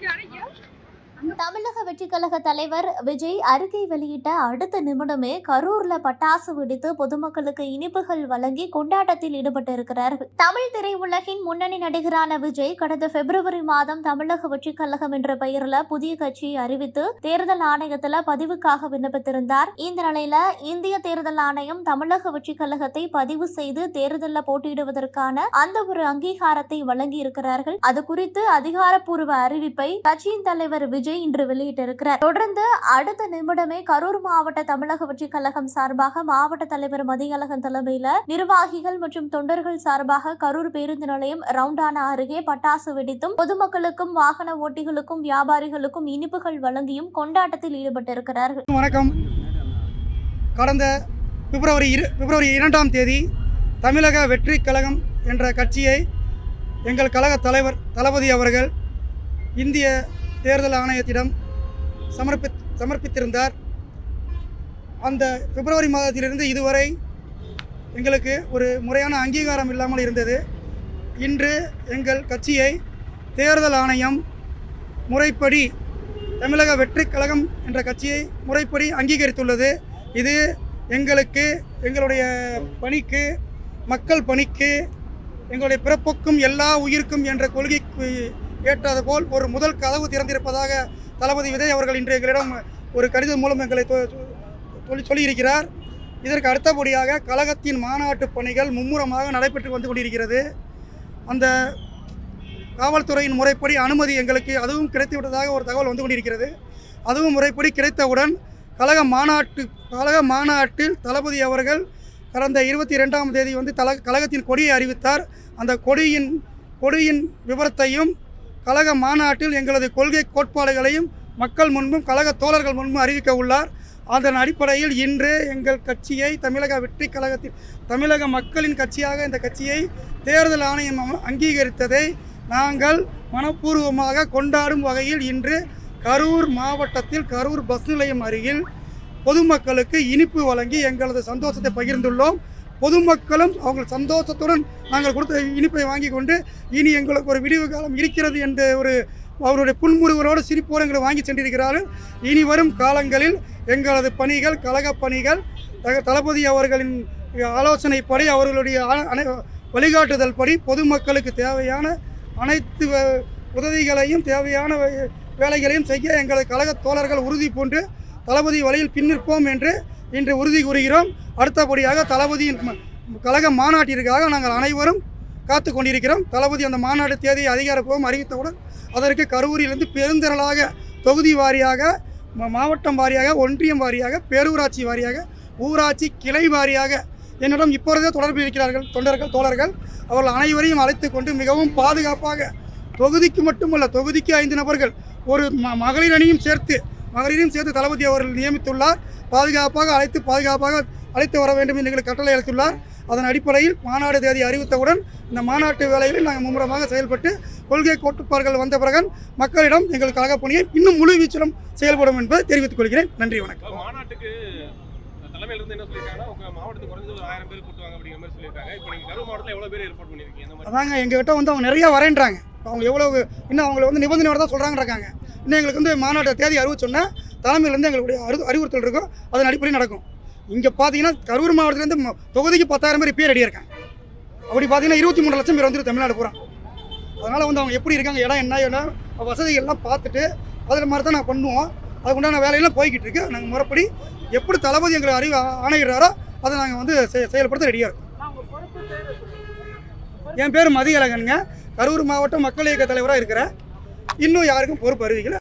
Got it, yeah. வெற்றி கழக தலைவர் விஜய் அறிக்கை வெளியிட்ட அடுத்த நிமிடமே கரூர்ல பட்டாசு வெடித்து பொதுமக்களுக்கு இனிப்புகள் வழங்கி கொண்டாட்டத்தில் ஈடுபட்டிருக்கிறார்கள். தமிழ் திரையுலகின் முன்னணி நடிகரான விஜய் கடந்த பிப்ரவரி மாதம் தமிழக வெற்றி கழகம் என்ற பெயரில் புதிய கட்சியை அறிவித்து தேர்தல் ஆணையத்தில் பதிவுக்காக விண்ணப்பித்திருந்தார். இந்த நிலையில இந்திய தேர்தல் ஆணையம் தமிழக வெற்றி கழகத்தை பதிவு செய்து தேர்தலில் போட்டியிடுவதற்கான அந்த ஒரு அங்கீகாரத்தை வழங்கி இருக்கிறார்கள் அது குறித்து அதிகாரப்பூர்வ அறிவிப்பை கட்சியின் தலைவர் விஜய் இன்று வெளியிட்டிருக்கிறார்? தொடர்ந்து அடுத்த நிமிடமே கரூர் மாவட்ட தமிழக வெற்றி கழகம் சார்பாக மாவட்ட தலைவர் மதியழகன் தலைமையில நிர்வாகிகள் மற்றும் தொண்டர்கள் சார்பாக கரூர் பேருந்து நிலையம் ரவுண்டானா அருகே பட்டாசு வெடித்தும் பொதுமக்களுக்கும் வாகன ஓட்டிகளுக்கும் வியாபாரிகளுக்கும் இனிப்புகள் வழங்கியும் கொண்டாட்டத்தில் ஈடுபட்டிருக்கிறார்கள். வணக்கம். கடந்த பிப்ரவரி இரு பிப்ரவரி இரண்டாம் தேதி தமிழக வெற்றி கழகம் என்ற கட்சியை எங்கள் கழக தலைவர் தளபதி அவர்கள் இந்திய தேர்தல் ஆணையத்திடம் சமர்ப்பி சமர்ப்பித்திருந்தார். அந்த பிப்ரவரி மாதத்திலிருந்து இதுவரை எங்களுக்கு ஒரு முறையான அங்கீகாரம் இல்லாமல் இருந்தது. இன்று எங்கள் கட்சியை தேர்தல் ஆணையம் முறைப்படி தமிழக வெற்றி கழகம் என்ற கட்சியை முறைப்படி அங்கீகரித்துள்ளது. இது எங்களுக்கு எங்களுடைய பணிக்கு மக்கள் பணிக்கு எங்களுடைய பிறப்புக்கும் எல்லா உயிருக்கும் என்ற கொள்கைக்கு ஏற்றது போல் ஒரு முதல் கதவு திறந்திருப்பதாக தளபதி விஜய் அவர்கள் இன்று எங்களிடம் ஒரு கடிதம் மூலம் எங்களை சொல்லி சொல்லியிருக்கிறார். இதற்கு அடுத்தபடியாக கழகத்தின் மாநாட்டு பணிகள் மும்முரமாக நடைபெற்று வந்து கொண்டிருக்கிறது. அந்த காவல்துறையின் முறைப்படி அனுமதி எங்களுக்கு அதுவும் கிடைத்து விட்டதாக ஒரு தகவல் வந்து கொண்டிருக்கிறது. அதுவும் முறைப்படி கிடைத்தவுடன் கழக மாநாட்டு கழக மாநாட்டில் தளபதி அவர்கள் கடந்த இருபத்தி ரெண்டாம் தேதி வந்து தல கழகத்தின் கொடியை அறிவித்தார். அந்த கொடியின் கொடியின் விவரத்தையும் கழக மாநாட்டில் எங்களது கொள்கை கோட்பாடுகளையும் மக்கள் முன்பும் கழக தோழர்கள் முன்பும் அறிவிக்க உள்ளார். அதன் அடிப்படையில் இன்று எங்கள் கட்சியை தமிழக வெற்றி கழகத்தில் தமிழக மக்களின் கட்சியாக இந்த கட்சியை தேர்தல் ஆணையம் அங்கீகரித்ததை நாங்கள் மனப்பூர்வமாக கொண்டாடும் வகையில் இன்று கரூர் மாவட்டத்தில் கரூர் பஸ் நிலையம் அருகில் பொதுமக்களுக்கு இனிப்பு வழங்கி எங்களது சந்தோஷத்தை பகிர்ந்துள்ளோம். பொதுமக்களும் அவங்க சந்தோஷத்துடன் நாங்கள் கொடுத்த இனிப்பை வாங்கி கொண்டு இனி எங்களுக்கு ஒரு விடிவு காலம் இருக்கிறது என்ற ஒரு அவருடைய புன்முறுவரோடு சிரிப்போடு எங்களை வாங்கி சென்றிருக்கிறார்கள். இனி வரும் காலங்களில் எங்களது பணிகள் கழக பணிகள் தக- தளபதி அவர்களின் ஆலோசனைப்படி அவர்களுடைய அனை- வழிகாட்டுதல் படி பொதுமக்களுக்கு தேவையான அனைத்து வ- உதவிகளையும் தேவையான வே- வேலைகளையும் செய்ய எங்களது கழக தோழர்கள் உறுதி பூண்டு தளபதி வழியில் பின்னிற்போம் என்று இன்று உறுதி கூறுகிறோம். அடுத்தபடியாக தளபதியின் கழக மாநாட்டிற்காக நாங்கள் அனைவரும் காத்து கொண்டிருக்கிறோம். தளபதி அந்த மாநாடு தேதியை அதிகாரப்பூர்வம் அறிவித்தவுடன் அதற்கு கரூரிலிருந்து பெருந்திரளாக தொகுதி வாரியாக மாவட்டம் வாரியாக ஒன்றியம் வாரியாக பேரூராட்சி வாரியாக ஊராட்சி கிளை வாரியாக என்னிடம் இப்பொழுதே தொடர்பு இருக்கிறார்கள் தொண்டர்கள் தோழர்கள். அவர்கள் அனைவரையும் அழைத்து கொண்டு மிகவும் பாதுகாப்பாக தொகுதிக்கு மட்டுமல்ல தொகுதிக்கு ஐந்து நபர்கள் ஒரு ம- மகளிர் அணியும் சேர்த்து மகளிரையும் சேர்த்து தளபதி அவர்கள் நியமித்துள்ளார். பாதுகாப்பாக அழைத்து பாதுகாப்பாக அழைத்து வர வேண்டும் என்று எங்களுக்கு கட்டளை அளித்துள்ளார். அதன் அடிப்படையில் மாநாடு தேதி அறிவித்தவுடன் இந்த மாநாட்டு வேலைகளில் நாங்கள் மும்முரமாக செயல்பட்டு கொள்கை கோட்பாடுகள் வந்த பிறகு மக்களிடம் எங்கள் கழக பணியை இன்னும் முழு வீச்சிலும் செயல்படும் என்பதை தெரிவித்துக் கொள்கிறேன். நன்றி வணக்கம். மாநாட்டுக்கு அதாங்க எங்ககிட்ட வந்து அவங்க நிறைய வரேன்றாங்க. அவங்க எவ்வளோ இன்னும் அவங்கள வந்து நிபந்தனையோட தான் சொல்கிறாங்கன்னு இருக்காங்க இன்னும் எங்களுக்கு வந்து மாநாட்டை தேதி அறிவிச்சோன்னா தலைமையிலேருந்து எங்களுடைய அறி அறிவுறுத்தல் இருக்கும் அதன் அடிப்படையில் நடக்கும். இங்கே பார்த்தீங்கன்னா கரூர் மாவட்டத்துலேருந்து ம- தொகுதிக்கு பத்தாயிரம் பேர் பேர் ரெடியாக இருக்காங்க. அப்படி பார்த்தீங்கன்னா இருபத்தி மூணு லட்சம் பேர் வந்துட்டு தமிழ்நாடு பூரா. அதனால் வந்து அவங்க எப்படி இருக்காங்க இடம் என்ன இடம் வசதிகள் எல்லாம் பார்த்துட்டு அதில் மாதிரி தான் நான் பண்ணுவோம். அதுக்கு உண்டான வேலையெல்லாம் போய்கிட்டு இருக்கு. நாங்கள் முறைப்படி எப்படி தளபதி எங்களை அறிவு ஆணையிடுறாரோ அதை நாங்கள் வந்து செயல்படுத்த ரெடியாக இருக்கோம். என் பேர் மதியழகனுங்க. கரூர் மாவட்ட மக்கள் இயக்க தலைவராக இருக்கிற இன்னும் யாருக்கும் பொறுப்பு அறிவிக்கல